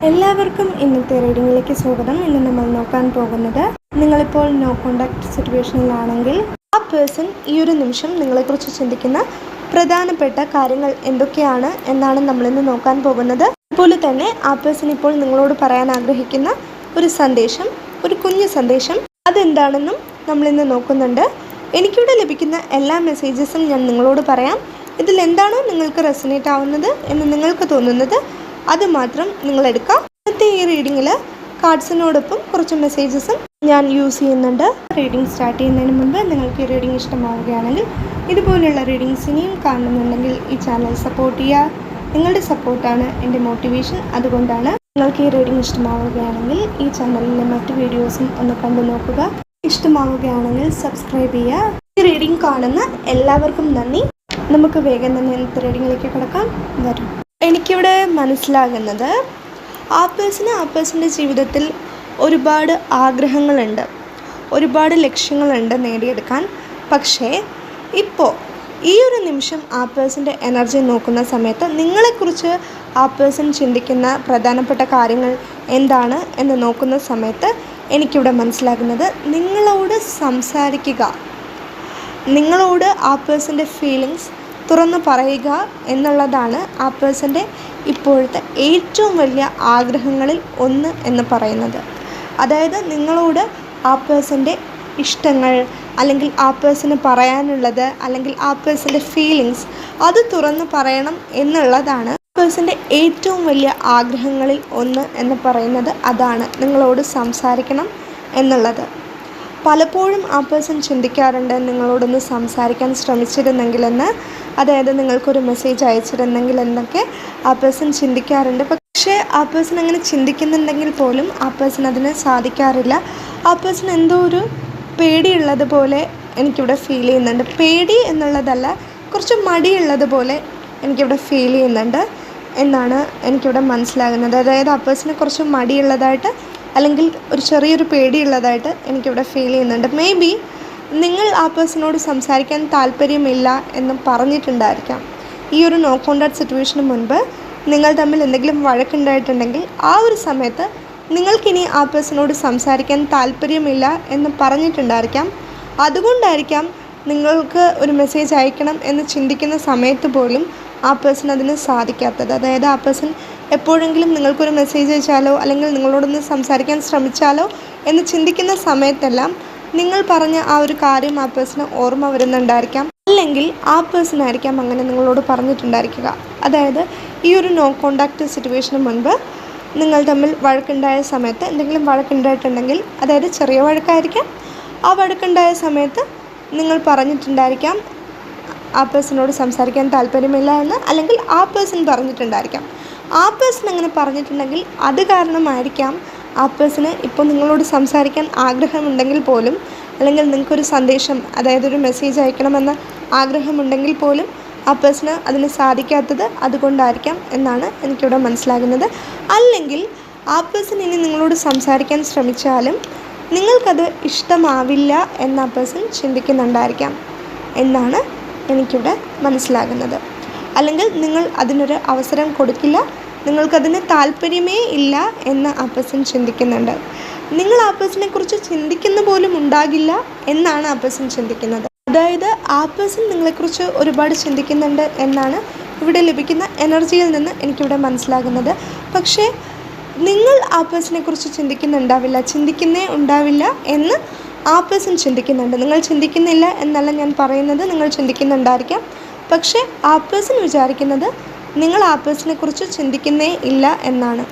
എല്ലാവർക്കും ഇന്നത്തെ റീഡിങ്ങിലേക്ക് സ്വാഗതം. ഇന്ന് നമ്മൾ നോക്കാൻ പോകുന്നത് നിങ്ങളിപ്പോൾ നോ കോണ്ടാക്ട് സിറ്റുവേഷനിലാണെങ്കിൽ ആ പേഴ്സൺ ഈ ഒരു നിമിഷം നിങ്ങളെക്കുറിച്ച് ചിന്തിക്കുന്ന പ്രധാനപ്പെട്ട കാര്യങ്ങൾ എന്തൊക്കെയാണ് എന്നാണ് നമ്മളിന്ന് നോക്കാൻ പോകുന്നത്. അതുപോലെ തന്നെ ആ പേഴ്സൺ ഇപ്പോൾ നിങ്ങളോട് പറയാൻ ആഗ്രഹിക്കുന്ന ഒരു സന്ദേശം ഒരു കുഞ്ഞു സന്ദേശം അതെന്താണെന്നും നമ്മളിന്ന് നോക്കുന്നുണ്ട്. എനിക്കിവിടെ ലഭിക്കുന്ന എല്ലാ മെസ്സേജസും ഞാൻ നിങ്ങളോട് പറയാം. ഇതിൽ എന്താണോ നിങ്ങൾക്ക് റെസനേറ്റ് ആവുന്നത് എന്ന് നിങ്ങൾക്ക് തോന്നുന്നത് അത് മാത്രം നിങ്ങൾ എടുക്കാം ഇന്നത്തെ ഈ റീഡിങ്ങിൽ കാർഡ്സിനോടൊപ്പം കുറച്ച് മെസ്സേജസും ഞാൻ യൂസ് ചെയ്യുന്നുണ്ട്. റീഡിംഗ് സ്റ്റാർട്ട് ചെയ്യുന്നതിന് മുൻപ് നിങ്ങൾക്ക് ഈ റീഡിംഗ് ഇഷ്ടമാവുകയാണെങ്കിൽ ഇതുപോലുള്ള റീഡിങ്സ് ഇനിയും കാണുന്നുണ്ടെങ്കിൽ ഈ ചാനൽ സപ്പോർട്ട് ചെയ്യുക. നിങ്ങളുടെ സപ്പോർട്ടാണ് എന്റെ മോട്ടിവേഷൻ അതുകൊണ്ടാണ് നിങ്ങൾക്ക് ഈ റീഡിംഗ് ഇഷ്ടമാവുകയാണെങ്കിൽ ഈ ചാനലിലെ മറ്റ് വീഡിയോസും ഒന്ന് കണ്ടു നോക്കുക. ഇഷ്ടമാവുകയാണെങ്കിൽ സബ്സ്ക്രൈബ് ചെയ്യുക. ഈ റീഡിംഗ് കാണുന്ന എല്ലാവർക്കും നന്ദി. നമുക്ക് വേഗം തന്നെ ഇന്നത്തെ റീഡിങ്ങിലേക്ക് കിടക്കാം. വരും. എനിക്കിവിടെ മനസ്സിലാകുന്നത് ആ പേഴ്സണ് ആ പേഴ്സന്റെ ജീവിതത്തിൽ ഒരുപാട് ആഗ്രഹങ്ങളുണ്ട് ഒരുപാട് ലക്ഷ്യങ്ങളുണ്ട് നേടിയെടുക്കാൻ. പക്ഷേ ഇപ്പോൾ ഈ ഒരു നിമിഷം ആ പേഴ്സന്റെ എനർജി നോക്കുന്ന സമയത്ത് നിങ്ങളെക്കുറിച്ച് ആ പേഴ്സൺ ചിന്തിക്കുന്ന പ്രധാനപ്പെട്ട കാര്യങ്ങൾ എന്താണ് എന്ന് നോക്കുന്ന സമയത്ത് എനിക്കിവിടെ മനസ്സിലാകുന്നത് നിങ്ങളോട് സംസാരിക്കുക. നിങ്ങളോട് ആ പേഴ്സന്റെ ഫീലിങ്സ് തുറന്ന് പറയുക എന്നുള്ളതാണ് ആ പേഴ്സന്റെ ഇപ്പോഴത്തെ ഏറ്റവും വലിയ ആഗ്രഹങ്ങളിൽ ഒന്ന് എന്ന് പറയുന്നത്. അതായത് നിങ്ങളോട് ആ പേഴ്സന്റെ ഇഷ്ടങ്ങൾ അല്ലെങ്കിൽ ആ പേഴ്സണ് പറയാനുള്ളത് അല്ലെങ്കിൽ ആ പേഴ്സന്റെ ഫീലിങ്സ് അത് തുറന്ന് പറയണം എന്നുള്ളതാണ് പേഴ്സന്റെ ഏറ്റവും വലിയ ആഗ്രഹങ്ങളിൽ ഒന്ന് എന്ന് പറയുന്നത്. അതാണ് നിങ്ങളോട് സംസാരിക്കണം എന്നുള്ളത്. പലപ്പോഴും ആ പേഴ്സൺ ചിന്തിക്കാറുണ്ട് നിങ്ങളോടൊന്ന് സംസാരിക്കാൻ ശ്രമിച്ചിരുന്നെങ്കിലെന്ന്. അതായത് നിങ്ങൾക്കൊരു മെസ്സേജ് അയച്ചിരുന്നെങ്കിൽ എന്നൊക്കെ ആ പേഴ്സൺ ചിന്തിക്കാറുണ്ട്. പക്ഷേ ആ പേഴ്സൺ അങ്ങനെ ചിന്തിക്കുന്നുണ്ടെങ്കിൽ പോലും ആ പേഴ്സൺ അതിന് സാധിക്കാറില്ല. ആ പേഴ്സൺ എന്തോ ഒരു പേടിയുള്ളത് പോലെ എനിക്കിവിടെ ഫീൽ ചെയ്യുന്നുണ്ട്. പേടി എന്നുള്ളതല്ല കുറച്ച് മടിയുള്ളത് പോലെ എനിക്കിവിടെ ഫീൽ ചെയ്യുന്നുണ്ട് എന്നാണ് എനിക്കിവിടെ മനസ്സിലാകുന്നത്. അതായത് ആ പേഴ്സണ് കുറച്ച് മടിയുള്ളതായിട്ട് അല്ലെങ്കിൽ ഒരു ചെറിയൊരു പേടിയുള്ളതായിട്ട് എനിക്കിവിടെ ഫീൽ ചെയ്യുന്നുണ്ട്. മേ ബി നിങ്ങൾ ആ പേഴ്സണോട് സംസാരിക്കാൻ താല്പര്യമില്ല എന്ന് പറഞ്ഞിട്ടുണ്ടായിരിക്കാം. ഈ ഒരു നോ കോണ്ടാക്ട് സിറ്റുവേഷന് മുൻപ് നിങ്ങൾ തമ്മിൽ എന്തെങ്കിലും വഴക്കുണ്ടായിട്ടുണ്ടെങ്കിൽ ആ ഒരു സമയത്ത് നിങ്ങൾക്കിനി ആ പേഴ്സണോട് സംസാരിക്കാൻ താല്പര്യമില്ല എന്ന് പറഞ്ഞിട്ടുണ്ടായിരിക്കാം. അതുകൊണ്ടായിരിക്കാം നിങ്ങൾക്ക് ഒരു മെസ്സേജ് അയക്കണം എന്ന് ചിന്തിക്കുന്ന സമയത്ത് പോലും ആ പേഴ്സൺ അതിന് സാധിക്കാത്തത്. അതായത് ആ പേഴ്സൺ എപ്പോഴെങ്കിലും നിങ്ങൾക്കൊരു മെസ്സേജ് അയച്ചാലോ അല്ലെങ്കിൽ നിങ്ങളോടൊന്ന് സംസാരിക്കാൻ ശ്രമിച്ചാലോ എന്ന് ചിന്തിക്കുന്ന സമയത്തെല്ലാം നിങ്ങൾ പറഞ്ഞ ആ ഒരു കാര്യം ആ പേഴ്സണ് ഓർമ്മ വരുന്നുണ്ടായിരിക്കാം. അല്ലെങ്കിൽ ആ പേഴ്സൺ ആയിരിക്കാം അങ്ങനെ നിങ്ങളോട് പറഞ്ഞിട്ടുണ്ടായിരിക്കുക. അതായത് ഈ ഒരു നോ കോണ്ടാക്റ്റ് സിറ്റുവേഷന് മുൻപ് നിങ്ങൾ തമ്മിൽ വഴക്കുണ്ടായ സമയത്ത് എന്തെങ്കിലും വഴക്കുണ്ടായിട്ടുണ്ടെങ്കിൽ അതായത് ചെറിയ വഴക്കായിരിക്കാം ആ വഴക്കുണ്ടായ സമയത്ത് നിങ്ങൾ പറഞ്ഞിട്ടുണ്ടായിരിക്കാം ആ പേഴ്സണോട് സംസാരിക്കാൻ താല്പര്യമില്ല എന്ന് അല്ലെങ്കിൽ ആ പേഴ്സൺ പറഞ്ഞിട്ടുണ്ടായിരിക്കാം. ആ പേഴ്സൺ അങ്ങനെ പറഞ്ഞിട്ടുണ്ടെങ്കിൽ അത് കാരണമായിരിക്കാം ആ പേഴ്സണ് ഇപ്പോൾ നിങ്ങളോട് സംസാരിക്കാൻ ആഗ്രഹമുണ്ടെങ്കിൽ പോലും അല്ലെങ്കിൽ നിങ്ങൾക്കൊരു സന്ദേശം അതായത് ഒരു മെസ്സേജ് അയക്കണമെന്ന ആഗ്രഹമുണ്ടെങ്കിൽ പോലും ആ പേഴ്സണ് അതിന് സാധിക്കാത്തത് അതുകൊണ്ടായിരിക്കാം എന്നാണ് എനിക്കിവിടെ മനസ്സിലാകുന്നത്. അല്ലെങ്കിൽ ആ പേഴ്സൺ ഇനി നിങ്ങളോട് സംസാരിക്കാൻ ശ്രമിച്ചാലും നിങ്ങൾക്കത് ഇഷ്ടമാവില്ല എന്ന് പേഴ്സൺ ചിന്തിക്കുന്നുണ്ടായിരിക്കാം എന്നാണ് എനിക്കിവിടെ മനസ്സിലാകുന്നത്. അല്ലെങ്കിൽ നിങ്ങൾ അതിനൊരു അവസരം കൊടുക്കില്ല നിങ്ങൾക്കതിന് താല്പര്യമേ ഇല്ല എന്ന് ആ പേഴ്സൺ ചിന്തിക്കുന്നുണ്ട്. നിങ്ങൾ ആ പേഴ്സണെ കുറിച്ച് ചിന്തിക്കുന്ന പോലും ഉണ്ടാകില്ല എന്നാണ് ആ പേഴ്സൺ ചിന്തിക്കുന്നത്. അതായത് ആ പേഴ്സൺ നിങ്ങളെക്കുറിച്ച് ഒരുപാട് ചിന്തിക്കുന്നുണ്ട് എന്നാണ് ഇവിടെ ലഭിക്കുന്ന എനർജിയിൽ നിന്ന് എനിക്കിവിടെ മനസ്സിലാകുന്നത്. പക്ഷേ നിങ്ങൾ ആ പേഴ്സണെ കുറിച്ച് ചിന്തിക്കുന്നുണ്ടാവില്ല ചിന്തിക്കുന്നേ ഉണ്ടാവില്ല എന്ന് ആ പേഴ്സൺ ചിന്തിക്കുന്നുണ്ട്. നിങ്ങൾ ചിന്തിക്കുന്നില്ല എന്നല്ല ഞാൻ പറയുന്നത് നിങ്ങൾ ചിന്തിക്കുന്നുണ്ടായിരിക്കാം. പക്ഷേ ആ പേഴ്സൺ വിചാരിക്കുന്നത് നിങ്ങൾ ആ പേഴ്സണെ കുറിച്ച് ചിന്തിക്കുന്നേ ഇല്ല എന്നാണ്.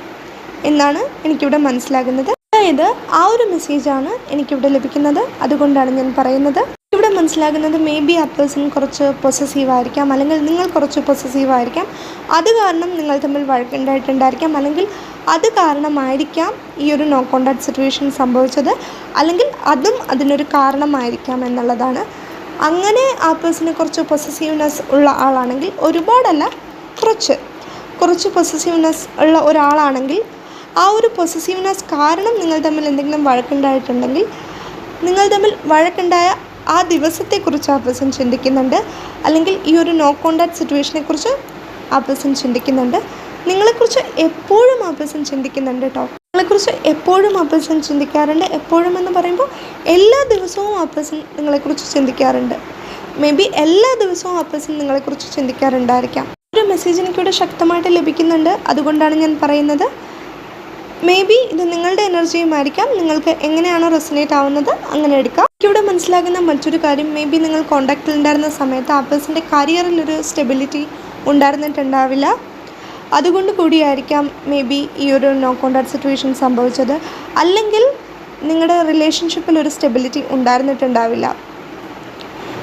എന്നാണ് എനിക്കിവിടെ മനസ്സിലാകുന്നത്. അതായത് ആ ഒരു മെസ്സേജാണ് എനിക്കിവിടെ ലഭിക്കുന്നത്. അതുകൊണ്ടാണ് ഞാൻ പറയുന്നത്. ഇവിടെ മനസ്സിലാകുന്നത് മേ ബി ആ പേഴ്സൺ കുറച്ച് പൊസസീവ് ആയിരിക്കാം. അല്ലെങ്കിൽ നിങ്ങൾ കുറച്ച് പൊസസീവ് ആയിരിക്കാം. അത് കാരണം നിങ്ങൾ തമ്മിൽ വഴക്കുണ്ടായിട്ടുണ്ടായിരിക്കാം. അല്ലെങ്കിൽ അത് കാരണമായിരിക്കാം ഈ ഒരു നോ കോണ്ടാക്ട് സിറ്റുവേഷൻ സംഭവിച്ചത്. അല്ലെങ്കിൽ അതും അതിനൊരു കാരണമായിരിക്കാം എന്നുള്ളതാണ് അങ്ങനെ ആ പേഴ്സണെ കുറച്ച് പൊസസീവ്നെസ് ഉള്ള ആളാണെങ്കിൽ ഒരുപാടല്ല കുറച്ച്. കുറച്ച് പൊസസീവ്നെസ് ഉള്ള ഒരാളാണെങ്കിൽ ആ ഒരു പൊസസീവ്നെസ് കാരണം നിങ്ങൾ തമ്മിൽ എന്തെങ്കിലും വഴക്കുണ്ടായിട്ടുണ്ടെങ്കിൽ നിങ്ങൾ തമ്മിൽ വഴക്കുണ്ടായ ആ ദിവസത്തെക്കുറിച്ച് ആ പേഴ്സൺ ചിന്തിക്കുന്നുണ്ട്. അല്ലെങ്കിൽ ഈ ഒരു നോ കോണ്ടാക്ട് സിറ്റുവേഷനെക്കുറിച്ച് ആ പേഴ്സൺ ചിന്തിക്കുന്നുണ്ട്. നിങ്ങളെക്കുറിച്ച് എപ്പോഴും ആ പേഴ്സൺ ചിന്തിക്കുന്നുണ്ട് കേട്ടോ നിങ്ങളെക്കുറിച്ച് എപ്പോഴും ആ ചിന്തിക്കാറുണ്ട്. എപ്പോഴും എന്ന് പറയുമ്പോൾ എല്ലാ ദിവസവും ആ നിങ്ങളെക്കുറിച്ച് ചിന്തിക്കാറുണ്ട്. മേ ബി എല്ലാ ദിവസവും ആ നിങ്ങളെക്കുറിച്ച് ചിന്തിക്കാറുണ്ടായിരിക്കാം. ഒരു മെസ്സേജ് എനിക്കിവിടെ ശക്തമായിട്ട് ലഭിക്കുന്നുണ്ട്. അതുകൊണ്ടാണ് ഞാൻ പറയുന്നത്. മേ ബി ഇത് നിങ്ങളുടെ എനർജിയുമായിരിക്കാം നിങ്ങൾക്ക് എങ്ങനെയാണോ റെസനേറ്റ് ആവുന്നത് അങ്ങനെ എടുക്കാം. എനിക്കിവിടെ മനസ്സിലാകുന്ന മറ്റൊരു കാര്യം മേ ബി നിങ്ങൾ കോണ്ടാക്റ്റിൽ ഉണ്ടായിരുന്ന സമയത്ത് ആ പേഴ്സന്റെ കരിയറിൽ ഒരു സ്റ്റെബിലിറ്റി ഉണ്ടായിരുന്നിട്ടുണ്ടാവില്ല. അതുകൊണ്ട് കൂടിയായിരിക്കാം മേ ബി ഈ ഒരു നോ കോണ്ടാക്ട് സിറ്റുവേഷൻ സംഭവിച്ചത്. അല്ലെങ്കിൽ നിങ്ങളുടെ റിലേഷൻഷിപ്പിൽ ഒരു സ്റ്റെബിലിറ്റി ഉണ്ടായിരുന്നിട്ടുണ്ടാവില്ല.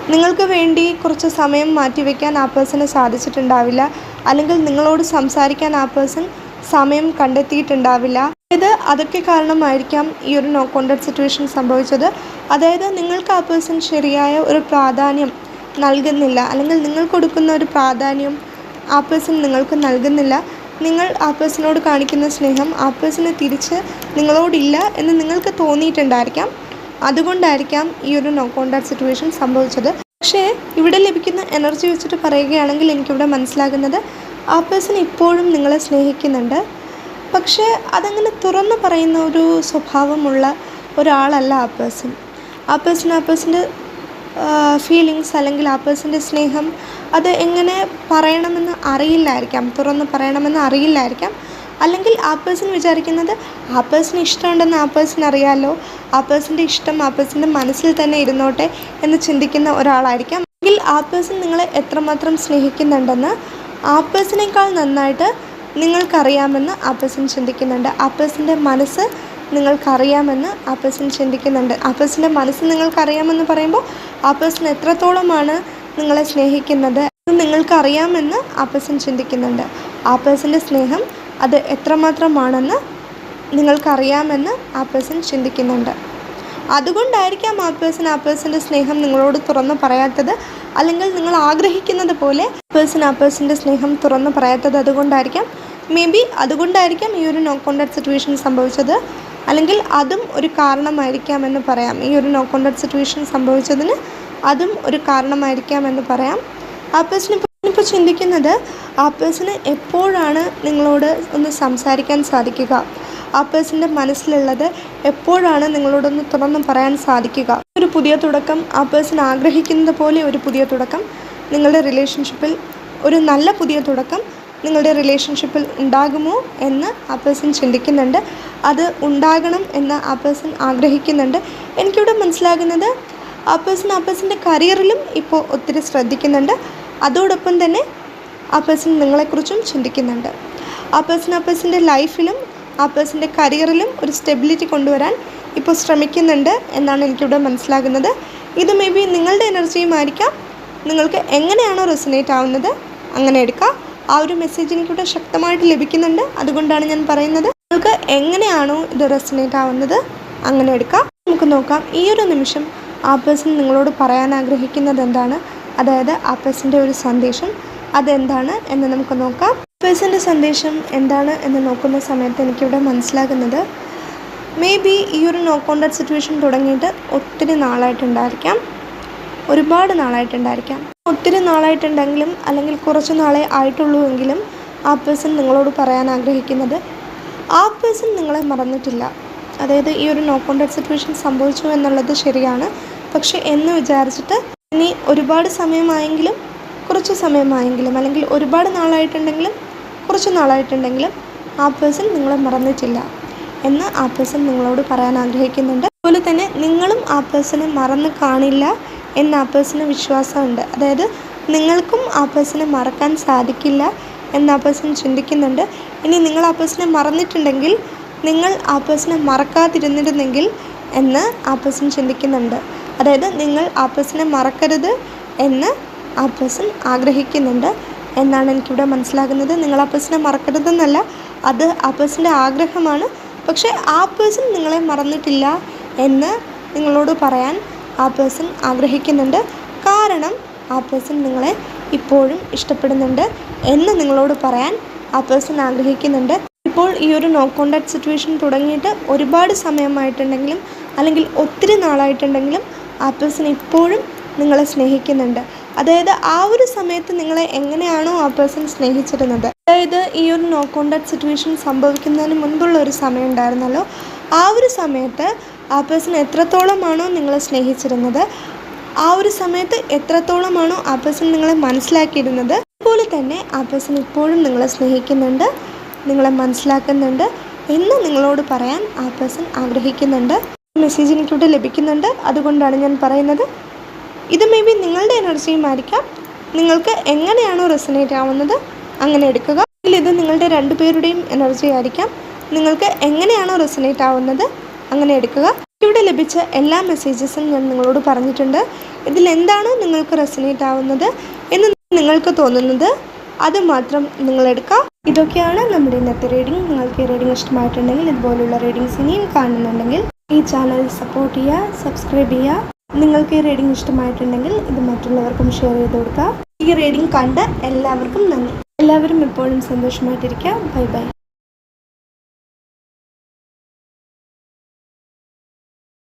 നിങ്ങൾക്ക് വേണ്ടി കുറച്ച് സമയം മാറ്റിവെക്കാൻ ആ പേഴ്സണ് സാധിച്ചിട്ടുണ്ടാവില്ല. അല്ലെങ്കിൽ നിങ്ങളോട് സംസാരിക്കാൻ ആ പേഴ്സൺ സമയം കണ്ടെത്തിയിട്ടുണ്ടാവില്ല. അതായത് അതൊക്കെ കാരണമായിരിക്കാം ഈ ഒരു നോ കോണ്ടാക്ട് സിറ്റുവേഷൻ സംഭവിച്ചത്. അതായത് നിങ്ങൾക്ക് ആ പേഴ്സൺ ശരിയായ ഒരു പ്രാധാന്യം നൽകുന്നില്ല. അല്ലെങ്കിൽ നിങ്ങൾ കൊടുക്കുന്ന ഒരു പ്രാധാന്യം ആ പേഴ്സൺ നിങ്ങൾക്ക് നൽകുന്നില്ല. നിങ്ങൾ ആ പേഴ്സണോട് കാണിക്കുന്ന സ്നേഹം ആ പേഴ്സണ് തിരിച്ച് നിങ്ങളോടില്ല എന്ന് നിങ്ങൾക്ക് തോന്നിയിട്ടുണ്ടായിരിക്കാം. അതുകൊണ്ടായിരിക്കാം ഈ ഒരു നോ കോണ്ടാക്ട് സിറ്റുവേഷൻ സംഭവിച്ചത്. പക്ഷേ ഇവിടെ ലഭിക്കുന്ന എനർജി വെച്ചിട്ട് പറയുകയാണെങ്കിൽ എനിക്കിവിടെ മനസ്സിലാകുന്നത് ആ പേഴ്സൺ ഇപ്പോഴും നിങ്ങളെ സ്നേഹിക്കുന്നുണ്ട്. പക്ഷേ അതങ്ങനെ തുറന്നു പറയുന്ന ഒരു സ്വഭാവമുള്ള ഒരാളല്ല ആ പേഴ്സൺ ആ പേഴ്സൺ ആ പേഴ്സന്റെ ഫീലിങ്സ് അല്ലെങ്കിൽ ആ പേഴ്സന്റെ സ്നേഹം അത് എങ്ങനെ പറയണമെന്ന് അറിയില്ലായിരിക്കാം തുറന്ന് പറയണമെന്ന് അറിയില്ലായിരിക്കാം. അല്ലെങ്കിൽ ആ പേഴ്സൺ വിചാരിക്കുന്നത് ആ പേഴ്സൺ ഇഷ്ടമുണ്ടെന്ന് ആ പേഴ്സൺ അറിയാമല്ലോ ആ പേഴ്സന്റെ ഇഷ്ടം ആ പേഴ്സന്റെ മനസ്സിൽ തന്നെ ഇരുന്നോട്ടെ എന്ന് ചിന്തിക്കുന്ന ഒരാളായിരിക്കാം. അല്ലെങ്കിൽ ആ പേഴ്സൺ നിങ്ങളെ എത്രമാത്രം സ്നേഹിക്കുന്നുണ്ടെന്ന് ആ പേഴ്സണേക്കാൾ നന്നായിട്ട് നിങ്ങൾക്കറിയാമെന്ന് ആ പേഴ്സൺ ചിന്തിക്കുന്നുണ്ട്. ആ പേഴ്സന്റെ മനസ്സ് നിങ്ങൾക്കറിയാമെന്ന് ആ പേഴ്സൺ ചിന്തിക്കുന്നുണ്ട്. ആ പേഴ്സന്റെ മനസ്സ് നിങ്ങൾക്കറിയാമെന്ന് പറയുമ്പോൾ ആ പേഴ്സൺ എത്രത്തോളമാണ് നിങ്ങളെ സ്നേഹിക്കുന്നത്? നിങ്ങൾക്കറിയാമെന്ന് ആ പേഴ്സൺ ചിന്തിക്കുന്നുണ്ട്. ആ പേഴ്സന്റെ സ്നേഹം അത് എത്രമാത്രമാണെന്ന് നിങ്ങൾക്കറിയാമെന്ന് ആ പേഴ്സൺ ചിന്തിക്കുന്നുണ്ട്. അതുകൊണ്ടായിരിക്കാം ആ പേഴ്സൺ ആ പേഴ്സന്റെ സ്നേഹം നിങ്ങളോട് തുറന്ന് പറയാത്തത്. അല്ലെങ്കിൽ നിങ്ങൾ ആഗ്രഹിക്കുന്നത് പോലെ പേഴ്സൺ ആ പേഴ്സന്റെ സ്നേഹം തുറന്ന് പറയാത്തത്. അതുകൊണ്ടായിരിക്കാം. മേ ബി അതുകൊണ്ടായിരിക്കാം ഈ ഒരു നോ കോണ്ടാക്ട് സിറ്റുവേഷൻ സംഭവിച്ചത്. അല്ലെങ്കിൽ അതും ഒരു കാരണമായിരിക്കാമെന്ന് പറയാം. ഈ ഒരു നോ കോണ്ടാക്ട് സിറ്റുവേഷൻ സംഭവിച്ചതിന് അതും ഒരു കാരണമായിരിക്കാമെന്ന് പറയാം. ആ പേഴ്സൺ ഇപ്പോൾ ചിന്തിക്കുന്നത് ആ പേഴ്സണ് എപ്പോഴാണ് നിങ്ങളോട് ഒന്ന് സംസാരിക്കാൻ സാധിക്കുക? ആ പേഴ്സന്റെ മനസ്സിലുള്ളത് എപ്പോഴാണ് നിങ്ങളോടൊന്ന് തുറന്ന് പറയാൻ സാധിക്കുക? ഒരു പുതിയ തുടക്കം ആ പേഴ്സൺ ആഗ്രഹിക്കുന്നത് പോലെ ഒരു പുതിയ തുടക്കം നിങ്ങളുടെ റിലേഷൻഷിപ്പിൽ ഒരു നല്ല പുതിയ തുടക്കം നിങ്ങളുടെ റിലേഷൻഷിപ്പിൽ ഉണ്ടാകുമോ എന്ന് ആ പേഴ്സൺ ചിന്തിക്കുന്നുണ്ട്. അത് ഉണ്ടാകണം എന്ന് ആ പേഴ്സൺ ആഗ്രഹിക്കുന്നുണ്ട്. എനിക്കിവിടെ മനസ്സിലാകുന്നത് ആ പേഴ്സൺ ആ പേഴ്സന്റെ കരിയറിലും ഇപ്പോൾ ഒത്തിരി ശ്രദ്ധിക്കുന്നുണ്ട്. അതോടൊപ്പം തന്നെ ആ പേഴ്സൺ നിങ്ങളെക്കുറിച്ചും ചിന്തിക്കുന്നുണ്ട്. ആ പേഴ്സൺ ആ പേഴ്സന്റെ ലൈഫിലും ആ പേഴ്സന്റെ കരിയറിലും ഒരു സ്റ്റെബിലിറ്റി കൊണ്ടുവരാൻ ഇപ്പോൾ ശ്രമിക്കുന്നുണ്ട് എന്നാണ് എനിക്കിവിടെ മനസ്സിലാകുന്നത്. ഇത് മേ ബി നിങ്ങളുടെ എനർജിയുമായിരിക്കാം നിങ്ങൾക്ക് എങ്ങനെയാണോ റെസിനേറ്റ് ആവുന്നത് അങ്ങനെ എടുക്കാം. ആ ഒരു മെസ്സേജ് എനിക്കിവിടെ ശക്തമായിട്ട് ലഭിക്കുന്നുണ്ട്. അതുകൊണ്ടാണ് ഞാൻ പറയുന്നത്. നിങ്ങൾക്ക് എങ്ങനെയാണോ ഇത് റെസിനേറ്റ് ആവുന്നത് അങ്ങനെ എടുക്കാം. നമുക്ക് നോക്കാം. ഈ ഒരു നിമിഷം ആ പേഴ്സൺ നിങ്ങളോട് പറയാൻ ആഗ്രഹിക്കുന്നത് എന്താണ്? അതായത് ആ പേഴ്സന്റെ ഒരു സന്ദേശം അതെന്താണ് എന്ന് നമുക്ക് നോക്കാം. പേഴ്സന്റെ സന്ദേശം എന്താണ് എന്ന് നോക്കുന്ന സമയത്ത് എനിക്കിവിടെ മനസ്സിലാകുന്നത് മേ ബി ഈ ഒരു നോ കോണ്ടാക്ട് സിറ്റുവേഷൻ തുടങ്ങിയിട്ട് ഒത്തിരി നാളായിട്ടുണ്ടായിരിക്കാം. ഒരുപാട് നാളായിട്ടുണ്ടായിരിക്കാം. ഒത്തിരി നാളായിട്ടുണ്ടെങ്കിലും അല്ലെങ്കിൽ കുറച്ച് നാളെ ആയിട്ടുള്ളൂ എങ്കിലും ആ പേഴ്സൺ നിങ്ങളോട് പറയാൻ ആഗ്രഹിക്കുന്നത്. ആ പേഴ്സൺ നിങ്ങളെ മറന്നിട്ടില്ല. അതായത് ഈ ഒരു നോ കോണ്ടാക്ട് സിറ്റുവേഷൻ സംഭവിച്ചു എന്നുള്ളത് ശരിയാണ്. പക്ഷെ എന്ന് വിചാരിച്ചിട്ട് ഇനി ഒരുപാട് സമയമായെങ്കിലും കുറച്ച് സമയമായെങ്കിലും അല്ലെങ്കിൽ ഒരുപാട് നാളായിട്ടുണ്ടെങ്കിലും കുറച്ച് നാളായിട്ടുണ്ടെങ്കിലും ആ പേഴ്സൺ നിങ്ങളെ മറന്നിട്ടില്ല എന്ന് ആ പേഴ്സൺ നിങ്ങളോട് പറയാൻ ആഗ്രഹിക്കുന്നുണ്ട്. അതുപോലെ തന്നെ നിങ്ങളും ആ പേഴ്സണെ മറന്ന് കാണില്ല. എന്ന് ആ പേഴ്സണ് വിശ്വാസമുണ്ട്. അതായത് നിങ്ങൾക്കും ആ പേഴ്സണെ മറക്കാൻ സാധിക്കില്ല എന്ന് ആ പേഴ്സൺ ചിന്തിക്കുന്നുണ്ട്. ഇനി നിങ്ങൾ ആ പേഴ്സണെ മറന്നിട്ടുണ്ടെങ്കിൽ നിങ്ങൾ ആ പേഴ്സണെ മറക്കാതിരുന്നിരുന്നെങ്കിൽ എന്ന് ആ പേഴ്സൺ ചിന്തിക്കുന്നുണ്ട്. അതായത് നിങ്ങൾ ആ പേഴ്സണെ മറക്കരുത് എന്ന് ആ പേഴ്സൺ ആഗ്രഹിക്കുന്നുണ്ട് എന്നാണ് എനിക്കിവിടെ മനസ്സിലാകുന്നത്. നിങ്ങൾ ആ പേഴ്സണെ മറക്കരുതെന്നല്ല അത് ആ പേഴ്സന്റെ ആഗ്രഹമാണ്. പക്ഷേ ആ പേഴ്സൺ നിങ്ങളെ മറന്നിട്ടില്ല എന്ന് നിങ്ങളോട് പറയാൻ ആ പേഴ്സൺ ആഗ്രഹിക്കുന്നുണ്ട്. കാരണം ആ പേഴ്സൺ നിങ്ങളെ ഇപ്പോഴും ഇഷ്ടപ്പെടുന്നുണ്ട് എന്ന് നിങ്ങളോട് പറയാൻ ആ പേഴ്സൺ ആഗ്രഹിക്കുന്നുണ്ട്. ഇപ്പോൾ ഈ ഒരു നോ കോണ്ടാക്ട് സിറ്റുവേഷൻ തുടങ്ങിയിട്ട് ഒരുപാട് സമയമായിട്ടുണ്ടെങ്കിലും അല്ലെങ്കിൽ ഒത്തിരി നാളായിട്ടുണ്ടെങ്കിലും ആ പേഴ്സൺ ഇപ്പോഴും നിങ്ങളെ സ്നേഹിക്കുന്നുണ്ട്. അതായത് ആ ഒരു സമയത്ത് നിങ്ങളെ എങ്ങനെയാണോ ആ പേഴ്സൺ സ്നേഹിച്ചിരുന്നത്. അതായത് ഈ ഒരു നോ കോണ്ടാക്ട് സിറ്റുവേഷൻ സംഭവിക്കുന്നതിന് മുൻപുള്ള ഒരു സമയം ഉണ്ടായിരുന്നല്ലോ. ആ ഒരു സമയത്ത് ആ പേഴ്സൺ എത്രത്തോളമാണോ നിങ്ങളെ സ്നേഹിച്ചിരുന്നത് ആ ഒരു സമയത്ത് എത്രത്തോളമാണോ ആ പേഴ്സൺ നിങ്ങളെ മനസ്സിലാക്കിയിരുന്നത് അതുപോലെ തന്നെ ആ പേഴ്സൺ ഇപ്പോഴും നിങ്ങളെ സ്നേഹിക്കുന്നുണ്ട് നിങ്ങളെ മനസ്സിലാക്കുന്നുണ്ട് എന്ന് നിങ്ങളോട് പറയാൻ ആ പേഴ്സൺ ആഗ്രഹിക്കുന്നുണ്ട്. മെസ്സേജ് എനിക്കിവിടെ ലഭിക്കുന്നുണ്ട്. അതുകൊണ്ടാണ് ഞാൻ പറയുന്നത്. ഇത് മേ ബി നിങ്ങളുടെ എനർജിയുമായിരിക്കാം നിങ്ങൾക്ക് എങ്ങനെയാണോ റെസനേറ്റ് ആവുന്നത് അങ്ങനെ എടുക്കുക. ഇത് നിങ്ങളുടെ രണ്ടുപേരുടെയും എനർജി ആയിരിക്കാം. നിങ്ങൾക്ക് എങ്ങനെയാണോ റെസനേറ്റ് ആവുന്നത് അങ്ങനെ എടുക്കുക. ഇവിടെ ലഭിച്ച എല്ലാ മെസ്സേജസും ഞാൻ നിങ്ങളോട് പറഞ്ഞിട്ടുണ്ട്. ഇതിൽ എന്താണ് നിങ്ങൾക്ക് റെസനേറ്റ് ആവുന്നത് എന്ന് നിങ്ങൾക്ക് തോന്നുന്നത് അത് മാത്രം നിങ്ങൾ എടുക്കുക ഇതൊക്കെയാണ് നമ്മുടെ ഇന്നത്തെ റീഡിംഗ് നിങ്ങൾക്ക് ഈ റീഡിംഗ് ഇഷ്ടമായിട്ടുണ്ടെങ്കിൽ ഇതുപോലുള്ള റീഡിങ്സ് ഇനിയും കാണുന്നുണ്ടെങ്കിൽ ഈ ചാനൽ സപ്പോർട്ട് ചെയ്യുക സബ്സ്ക്രൈബ് ചെയ്യുക. നിങ്ങൾക്ക് ഈ റീഡിംഗ് ഇഷ്ടമായിട്ടുണ്ടെങ്കിൽ ഇത് മറ്റുള്ളവർക്കും ഷെയർ ചെയ്ത് കൊടുക്കുക. ഈ റീഡിംഗ് കണ്ട് എല്ലാവർക്കും നന്ദി. എല്ലാവരും എപ്പോഴും സന്തോഷമായിട്ടിരിക്കുക ബൈ ബൈ